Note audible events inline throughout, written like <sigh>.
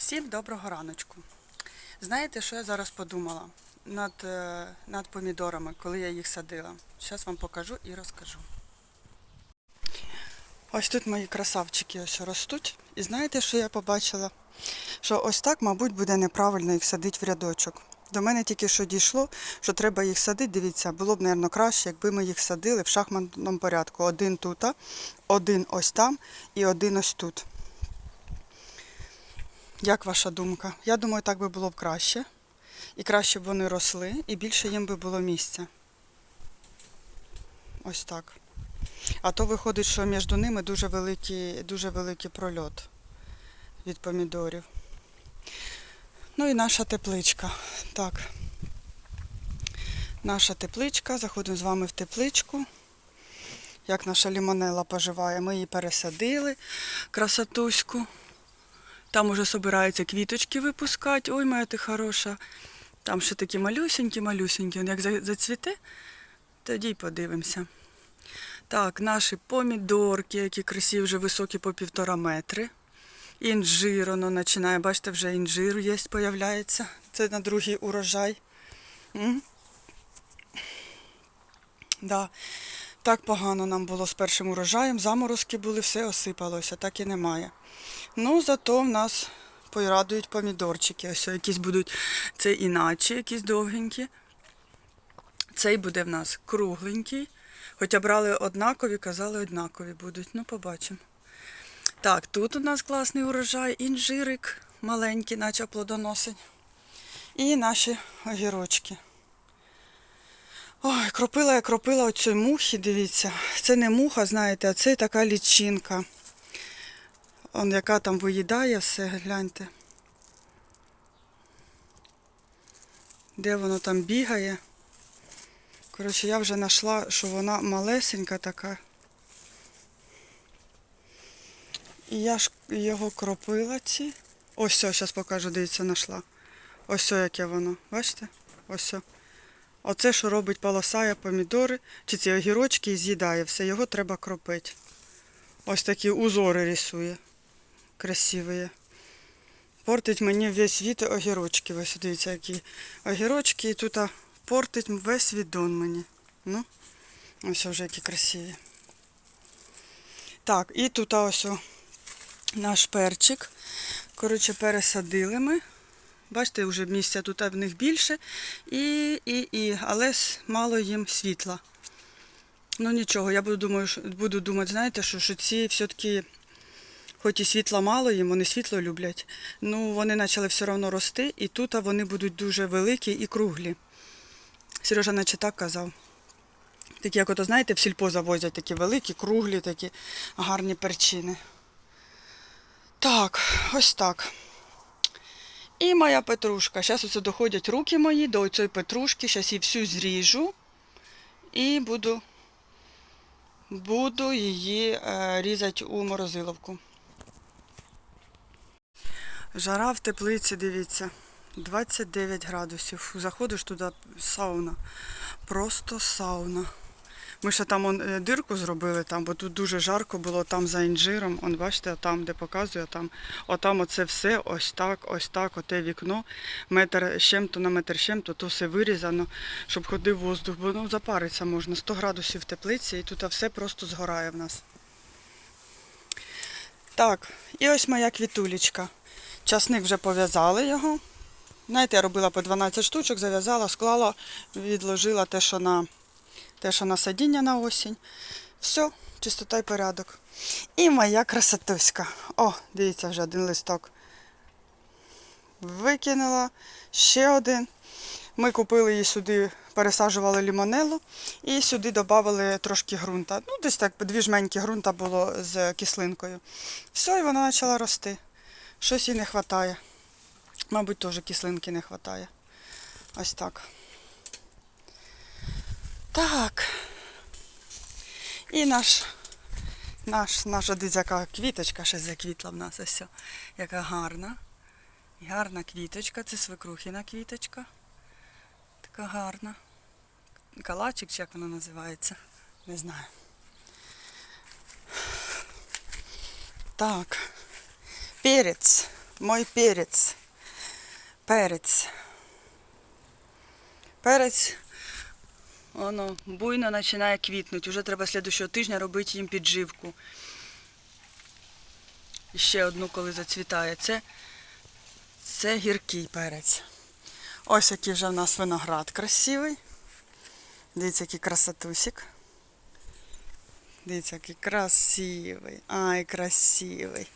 Всім доброго раночку. Знаєте, що я зараз подумала над, е, над помідорами, коли я їх садила? Зараз вам покажу і розкажу. Ось тут мої красавчики ось ростуть. І знаєте, що я побачила? Що ось так, мабуть, буде неправильно їх садити в рядочок. До мене тільки що дійшло, що треба їх садити. Дивіться, було б, мабуть, краще, якби ми їх садили в шахматному порядку. Один тут, один ось там і один ось тут. Як ваша думка? Я думаю, так би було б краще. І краще б вони росли, і більше їм би було місця. Ось так. А то виходить, що між ними дуже великий, дуже великий прольот від помідорів. Ну і наша тепличка. Так. Наша тепличка. Заходимо з вами в тепличку. Як наша лімонела поживає. Ми її пересадили, красотуську. Там уже собираються квіточки випускати. Ой, моя ти хороша. Там ще такі малюсенькі-малюсенькі. Як зацвіте, тоді й подивимося. Так, наші помідорки, які красиві, вже високі по півтора метри. Інжир, воно починає, бачите, вже інжир є, появляється. Це на другий урожай. Да. Так погано нам було з першим урожаєм. Заморозки були, все осипалося, так і немає. Ну, зато в нас порадують помідорчики. Ось якісь будуть, це іначе, якісь довгенькі. Цей буде в нас кругленький. Хоча брали однакові, казали однакові будуть. Ну, побачимо. Так, тут у нас класний урожай, інжирик маленький, наче плодоносить. І наші огірочки. Ой, кропила я кропила оцю мухи, дивіться. Це не муха, знаєте, а це така лічинка. Он яка там виїдає все, гляньте. Де воно там бігає. Коротше, я вже знайшла, що вона малесенька така. І я ж його кропила ці. Ось все, зараз покажу, дивіться, знайшла. Ось все, яке воно. Бачите? Ось все. Оце, що робить полосає помідори, чи ці огірочки і з'їдає все, його треба кропити. Ось такі узори рисує. Красиві. Портить мені весь світ огірочки. Ось дивіться, які огірочки. І тут портить весь відон мені. Ну, ось вже які красиві. Так, і тут ось наш перчик. Коротше, пересадили ми. Бачите, вже місця тут в них більше, і, і, і, але мало їм світла. Ну нічого, я буду, думаю, буду думати, знаєте, що, що ці все-таки, хоч і світла мало їм, вони світло люблять, ну вони почали все одно рости, і тут вони будуть дуже великі і круглі. Сережа наче так казав. Такі, як ото, знаєте, в сільпо завозять такі великі, круглі, такі гарні перчини. Так, ось так. І моя петрушка. Зараз оце доходять руки мої до цієї петрушки. Зараз її всю зріжу і буду, буду її е, різати у морозиловку. Жара в теплиці, дивіться, 29 градусів. Заходиш туди сауна. Просто сауна. Ми ще там он, е, дирку зробили, там, бо тут дуже жарко було там за інжиром. Он, бачите, там, де показує, там, отам оце все, ось так, ось так, оте вікно, метр з чим-то на метр з чим-то, то все вирізано, щоб ходив воздух, бо ну, запариться можна, 100 градусів теплиці, і тут все просто згорає в нас. Так, і ось моя квітулечка. Часник вже пов'язали його. Знаєте, я робила по 12 штучок, зав'язала, склала, відложила те, що на те, що на садіння на осінь. Все, чистота і порядок. І моя красотуська. О, дивіться, вже один листок. Викинула. Ще один. Ми купили її сюди, пересаджували лімонелу і сюди додали трошки ґрунта. Ну, десь так дві жменьки ґрунта було з кислинкою. Все, і вона почала рости. Щось їй не вистачає. Мабуть, теж кислинки не вистачає. Ось так. Так. І наш, наш, наша десь яка квіточка ще заквітла в нас ось. Яка гарна. Гарна квіточка, це свекрухіна квіточка. Така гарна. Калачик, чи як вона називається, не знаю. Так. Перець. мой перець. Перець. Перець. Воно буйно починає квітнути. Уже треба слідущого тижня робити їм підживку. І ще одну, коли зацвітає. Це, це гіркий перець. Ось який вже в нас виноград красивий. Дивіться, який красотусик. Дивіться, який красивий. Ай, красивий.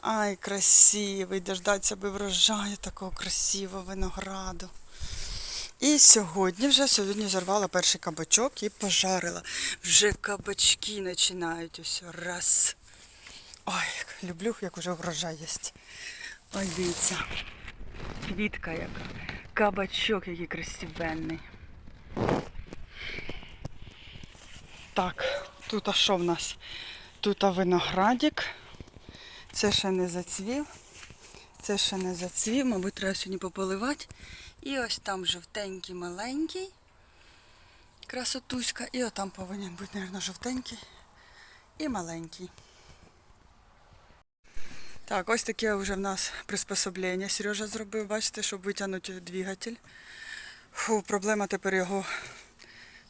Ай, красивий. Дождаться би врожаю такого красивого винограду. І сьогодні вже сьогодні зарвала перший кабачок і пожарила. Вже кабачки починають ось раз. Ой, люблю, як уже врожай є. Ой, дивіться. Квітка яка. Кабачок який красивенний. Так, тут а що в нас? Тут а виноградик. Це ще не зацвів. Це ще не зацвів, мабуть, треба сьогодні пополивати. І ось там жовтенький маленький. Красотуська. І отам повинен бути, мабуть, жовтенький і маленький. Так, ось таке вже в нас приспособлення Сережа зробив, бачите, щоб витягнути двигатель. Фу, проблема тепер його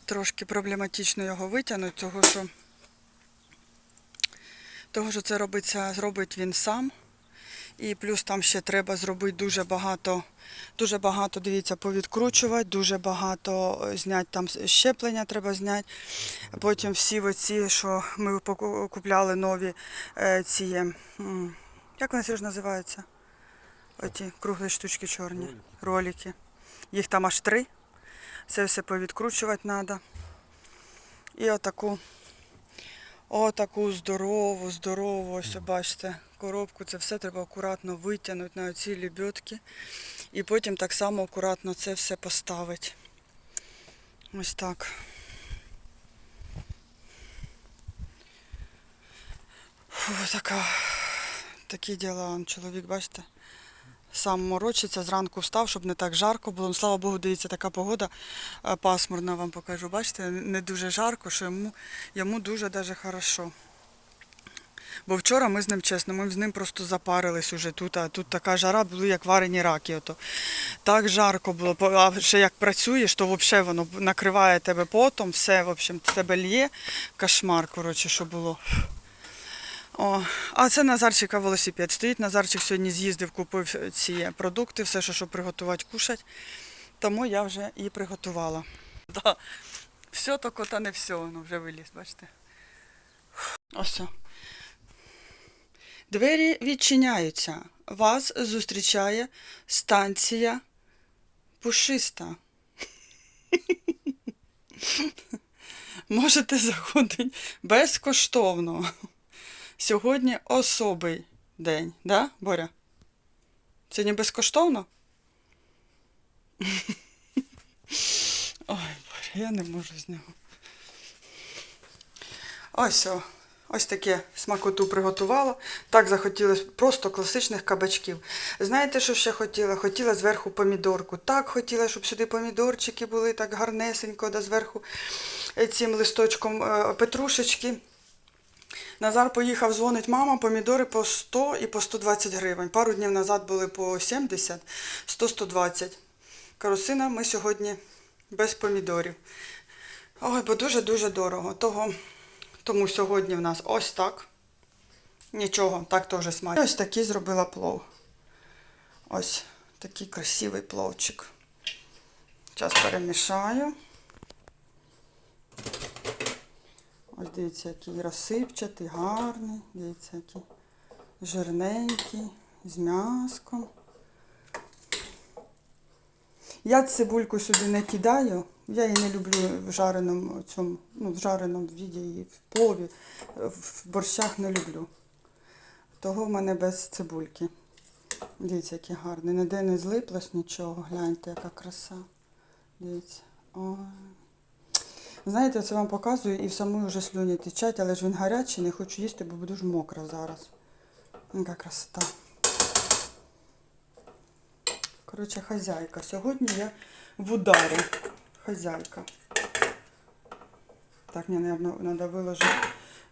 трошки проблематично його витягнути, того що, того, що це робиться, зробить він сам. І плюс там ще треба зробити дуже багато, дуже багато, дивіться, повідкручувати, дуже багато е, зняти там щеплення треба зняти. Потім всі оці, що ми купляли нові е, ці, як вони ж називаються? Оті круглі штучки чорні, ролики. Їх там аж три. Це все повідкручувати треба. І отаку, отаку здорову, здорову, ось бачите, коробку. Це все треба акуратно витягнути на оці лебедки. І потім так само акуратно це все поставити. Ось так. Фу, така, такі діла, чоловік, бачите, сам морочиться, зранку встав, щоб не так жарко було. Ну, Слава Богу, дивіться, така погода е, пасмурна вам покажу. Бачите, не дуже жарко, що йому, йому дуже даже хорошо. Бо вчора ми з ним чесно, ми з ним просто запарились уже тут, а тут така жара, були як варені раки. Ото. Так жарко було. А ще як працюєш, то взагалі воно накриває тебе потом, все, в общем, тебе лє. Кошмар, коротше, що було. О, а це Назарчика велосипед. Стоїть Назарчик сьогодні з'їздив, купив ці продукти, все, що щоб приготувати, кушати. Тому я вже і приготувала. Да. Все то кота не все, воно вже виліз, бачите. Ось. Двері відчиняються. Вас зустрічає станція пушиста. <laughs> Можете заходити безкоштовно. Сьогодні особий день, да, Боря? Це не безкоштовно? <laughs> Ой, Боря, я не можу з нього. Ось о, ось таке смакоту приготувала. Так захотілося просто класичних кабачків. Знаєте, що ще хотіла? Хотіла зверху помідорку. Так хотіла, щоб сюди помідорчики були так гарнесенько, да зверху е, цим листочком е, петрушечки. Назар поїхав, дзвонить мама, помідори по 100 і по 120 гривень. Пару днів назад були по 70, 100-120. Карусина ми сьогодні без помідорів. Ой, бо дуже-дуже дорого. Того, тому сьогодні в нас ось так. Нічого, так теж смачно. Ось такий зробила плов. Ось такий красивий пловчик. Зараз перемішаю. Ось дивіться, який розсипчатий, гарний. Дивіться, який жирненький, з м'яском. Я цибульку сюди не кидаю. Я її не люблю в жареному цьому, ну, в жареному віді і в плові. В борщах не люблю. Того в мене без цибульки. Дивіться, який гарний. Ніде не злиплось нічого. Гляньте, яка краса. Дивіться. Ой. Знаєте, це вам показую і в самої вже слюні течать, але ж він гарячий, не хочу їсти, бо буду ж мокра зараз. Яка красота. Коротше, хазяйка. Сьогодні я в ударі. Хазяйка. Так, мені, мабуть, треба виложити,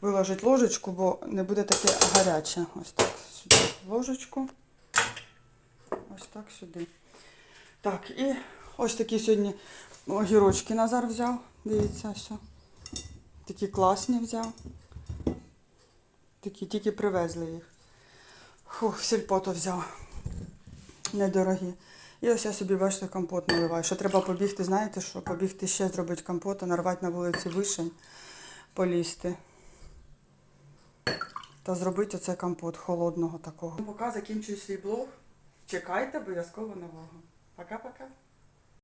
виложити ложечку, бо не буде таке гаряче. Ось так. Сюди ложечку. ось так сюди. Так, і ось такі сьогодні огірочки Назар взяв. Дивіться, все. Такі класні взяв. Такі тільки привезли їх. Фух, сільпото взяв. Недорогі. І ось я собі, бачите, компот наливаю. Що треба побігти, знаєте що? Побігти ще зробити компот, а нарвати на вулиці вишень, полізти. Та зробити оце компот холодного такого. Поки закінчую свій блог. Чекайте обов'язково нового. Пока-пока.